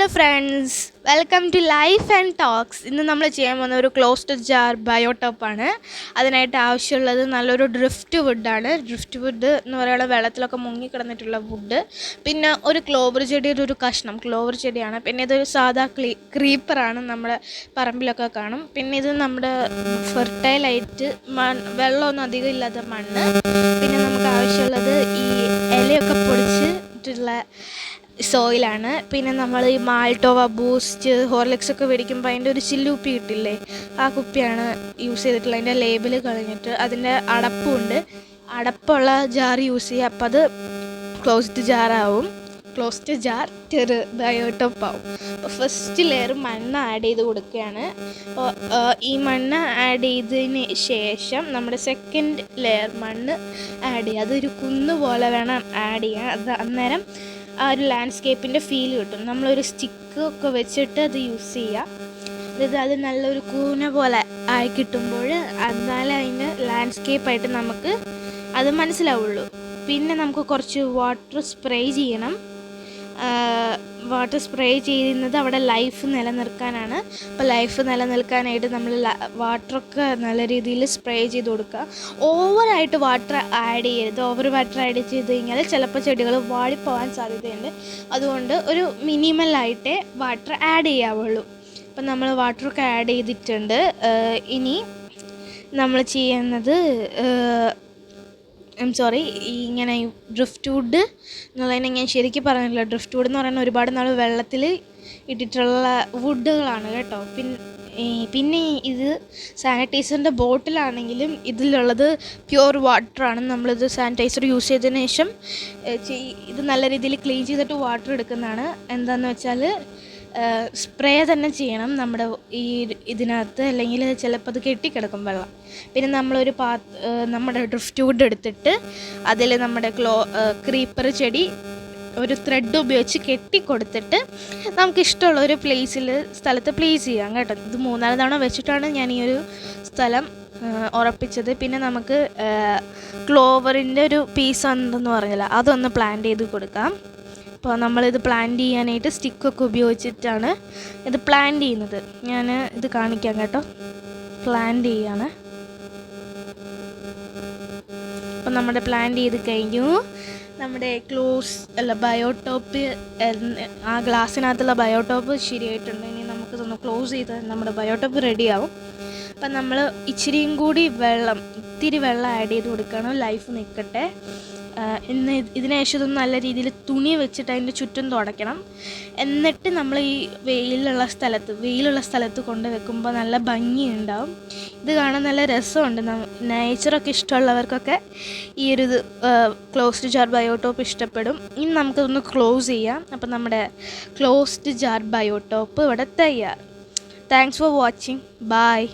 Hello friends welcome to life and talks ഇന്ന് നമ്മൾ ചെയ്യാൻ പോകുന്ന ഒരു ക്ലോസ്ഡ് ജാർ ബയോടോപ്പാണ് അതിനായിട്ട് ആവശ്യമുള്ളത് നല്ലൊരു ഡ്രിഫ്റ്റ് വുഡാണ് ഡ്രിഫ്റ്റ് വുഡ് എന്ന് പറയുന്നത് വെള്ളത്തിലൊക്കെ മുങ്ങിക്കിടന്നിട്ടുള്ള വുഡ് പിന്നെ ഒരു ക്ലോവർ ചെടിയുടെ ഒരു കഷ്ണം. ക്ലോവർ ചെടിയാണ്. പിന്നെ ഇതൊരു സാധാ ക്ലീ ക്രീപ്പറാണ് നമ്മുടെ പറമ്പിലൊക്കെ കാണും. പിന്നെ ഇത് നമ്മുടെ ഫെർട്ടൈലായിട്ട് മൺ വെള്ളമൊന്നും അധികം ഇല്ലാത്ത മണ്ണ്. പിന്നെ നമുക്ക് ആവശ്യമുള്ളത് ഈ ഇലയൊക്കെ പൊടിച്ചിട്ടുള്ള സോയിലാണ്. പിന്നെ നമ്മൾ ഈ മാൾട്ടോവ ബൂസ്റ്റ് ഹോർലിക്സ് ഒക്കെ മേടിക്കുമ്പോൾ അതിന്റെ ഒരു ചില്ലുപ്പി കിട്ടില്ലേ? ആ കുപ്പിയാണ് യൂസ് ചെയ്തിട്ടുള്ളത്. അതിന്റെ ലേബിൾ കളഞ്ഞിട്ട് അതിന്റെ അടപ്പുണ്ട്. അടപ്പുള്ള ജാർ യൂസ് ചെയ്യുക അപ്പം അത് ക്ലോസ്ഡ് ജാറാവും ക്ലോസ്ഡ് ജാർ ചെറു ബയോട്ടോപ്പ് ആവും അപ്പോൾ ഫസ്റ്റ് ലെയർ മണ്ണ് ആഡ് ചെയ്ത് കൊടുക്കുകയാണ്. അപ്പോൾ ഈ മണ്ണ് ആഡ് ചെയ്തതിന് ശേഷം നമ്മുടെ സെക്കൻഡ് ലെയർ മണ്ണ് ആഡ് ചെയ്യുക അതൊരു കുന്ന് പോലെ വേണം ആഡ് ചെയ്യാൻ. അത് അന്നേരം ആ ഒരു ലാൻഡ്സ്കേപ്പിന്റെ ഫീൽ കിട്ടും. നമ്മളൊരു സ്റ്റിക്ക് ഒക്കെ വെച്ചിട്ട് അത് യൂസ് ചെയ്യുക അതായത് അത് നല്ലൊരു കൂന പോലെ ആയി കിട്ടുമ്പോൾ എന്നാലേ അതിന്റെ ലാൻഡ്സ്കേപ്പായിട്ട് നമുക്ക് അത് മനസ്സിലാവുള്ളൂ. പിന്നെ നമുക്ക് കുറച്ച് വാട്ടർ സ്പ്രേ ചെയ്യണം. വാട്ടർ സ്പ്രേ ചെയ്യുന്നത് അവിടെ ലൈഫ് നിലനിർത്താനാണ്. അപ്പോൾ ലൈഫ് നിലനിൽക്കാനായിട്ട് നമ്മൾ വാട്ടറൊക്കെ നല്ല രീതിയിൽ സ്പ്രേ ചെയ്ത് കൊടുക്കുക. ഓവറായിട്ട് വാട്ടർ ആഡ് ചെയ്യരുത്. ഓവർ വാട്ടർ ആഡ് ചെയ്ത് കഴിഞ്ഞാൽ ചിലപ്പോൾ ചെടികൾ വാടിപ്പോവാൻ സാധ്യതയുണ്ട്. അതുകൊണ്ട് ഒരു മിനിമലായിട്ടേ വാട്ടർ ആഡ് ചെയ്യാവുള്ളൂ. അപ്പം നമ്മൾ വാട്ടറൊക്കെ ആഡ് ചെയ്തിട്ടുണ്ട്. ഇനി നമ്മൾ ചെയ്യുന്നത് ഐം സോറി ഈ ഇങ്ങനെ ഡ്രിഫ്റ്റ് വുഡ് എന്നുള്ളതിനെ ഞാൻ ശരിക്കും പറഞ്ഞില്ല ഡ്രിഫ്റ്റ് വുഡ് എന്ന് പറയുന്നത് ഒരുപാട് നാൾ വെള്ളത്തിൽ ഇട്ടിട്ടുള്ള വുഡുകളാണ് കേട്ടോ. പിന്നെ പിന്നെ ഇത് സാനിറ്റൈസറിന്റെ ബോട്ടിലാണെങ്കിലും ഇതിലുള്ളത് പ്യുവർ വാട്ടറാണ് നമ്മളിത് സാനിറ്റൈസർ യൂസ് ചെയ്തതിന് ശേഷം ഇത് നല്ല രീതിയിൽ ക്ലീൻ ചെയ്തിട്ട് വാട്ടർ എടുക്കുന്നതാണ്. എന്താണെന്ന് വെച്ചാൽ സ്പ്രേ തന്നെ ചെയ്യണം നമ്മുടെ ഈ ഇതിനകത്ത്. അല്ലെങ്കിൽ ചിലപ്പോൾ അത് കെട്ടിക്കിടക്കും വെള്ളം. പിന്നെ നമ്മളൊരു പാ നമ്മുടെ ഡ്രിഫ്റ്റ് വുഡ് എടുത്തിട്ട് അതിൽ നമ്മുടെ ക്ലോ ക്രീപ്പർ ചെടി ഒരു ത്രെഡ് ഉപയോഗിച്ച് കെട്ടി കൊടുത്തിട്ട് നമുക്ക് ഇഷ്ടമുള്ള ഒരു പ്ലേസിൽ സ്ഥലത്ത് പ്ലേസ് ചെയ്യാം കേട്ടോ. ഇത് മൂന്നാൽ തവണ വെച്ചിട്ടാണ് ഞാൻ ഈ ഒരു സ്ഥലം ഉറപ്പിച്ചത്. പിന്നെ നമുക്ക് ക്ലോവറിന്റെ ഒരു പീസ് എന്തെന്ന് പറഞ്ഞില്ല അതൊന്ന് പ്ലാൻ ചെയ്ത് കൊടുക്കാം. അപ്പോൾ നമ്മളിത് പ്ലാൻ ചെയ്യാനായിട്ട് സ്റ്റിക്കൊക്കെ ഉപയോഗിച്ചിട്ടാണ് ഇത് പ്ലാൻ ചെയ്യുന്നത്. ഞാൻ ഇത് കാണിക്കാം കേട്ടോ. പ്ലാൻ ചെയ്യാണ്. അപ്പം നമ്മുടെ പ്ലാൻ ചെയ്ത് കഴിഞ്ഞു. നമ്മുടെ ക്ലോസ് അല്ല ബയോടോപ്പ് ആ ഗ്ലാസ്സിനകത്തുള്ള ബയോടോപ്പ് ശരിയായിട്ടുണ്ട്. ഇനി നമുക്ക് നമുക്കിതൊന്ന് ക്ലോസ് ചെയ്ത് നമ്മുടെ ബയോടോപ്പ് റെഡിയാവും അപ്പം നമ്മൾ ഇച്ചിരിയും കൂടി വെള്ളം ഇത്തിരി വെള്ളം ആഡ് ചെയ്ത് കൊടുക്കണം. ലൈഫ് നിൽക്കട്ടെ. ഇന്ന് ഇതിന് ശേഷം ഇതൊന്ന് നല്ല രീതിയിൽ തുണി വെച്ചിട്ട് അതിന്റെ ചുറ്റും തുടയ്ക്കണം. എന്നിട്ട് നമ്മൾ ഈ വെയിലുള്ള സ്ഥലത്ത് വെയിലുള്ള സ്ഥലത്ത് കൊണ്ട് വെക്കുമ്പോൾ നല്ല ഭംഗിയുണ്ടാവും. ഇത് കാണാൻ നല്ല രസമുണ്ട്. നേച്ചറൊക്കെ ഇഷ്ടമുള്ളവർക്കൊക്കെ ഈ ഒരു ഇത് ക്ലോസ്ഡ് ജാർ ബയോടോപ്പ് ഇഷ്ടപ്പെടും. ഇനി നമുക്കതൊന്ന് ക്ലോസ് ചെയ്യാം. അപ്പം നമ്മുടെ ക്ലോസ്ഡ് ജാർ ബയോടോപ്പ് ഇവിടെ തയ്യാർ താങ്ക്സ് ഫോർ വാച്ചിങ് ബായ്